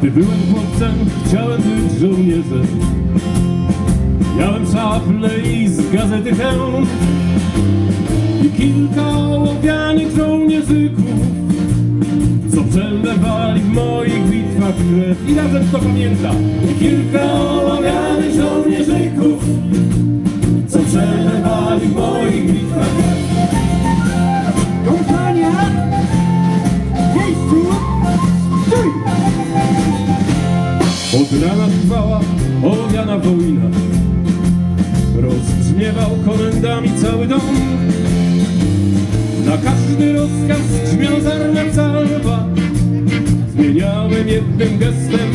Gdy byłem chłopcem, chciałem być żołnierzem. Miałem szaple i z gazety hełm i kilka ołowianych żołnierzyków, co przelewali w moich bitwach krew. I razem to pamięta. I kilka ołowianych żołnierzyków, Od rana trwała owiana wojna. Rozbrzmiewał komendami cały dom. Na każdy rozkaz grzmiał zarna salwa. Zmieniałem jednym gestem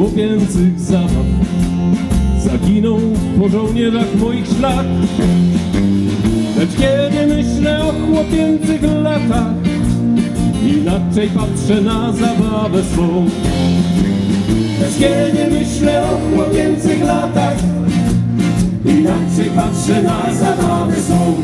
chłopięcych zabaw. Zaginął po żołnierzach moich szlak. Lecz kiedy myślę o chłopięcych latach Inaczej patrzę na zabawę swą. Lecz kiedy myślę o chłopięcych latach Inaczej patrzę na zabawę swą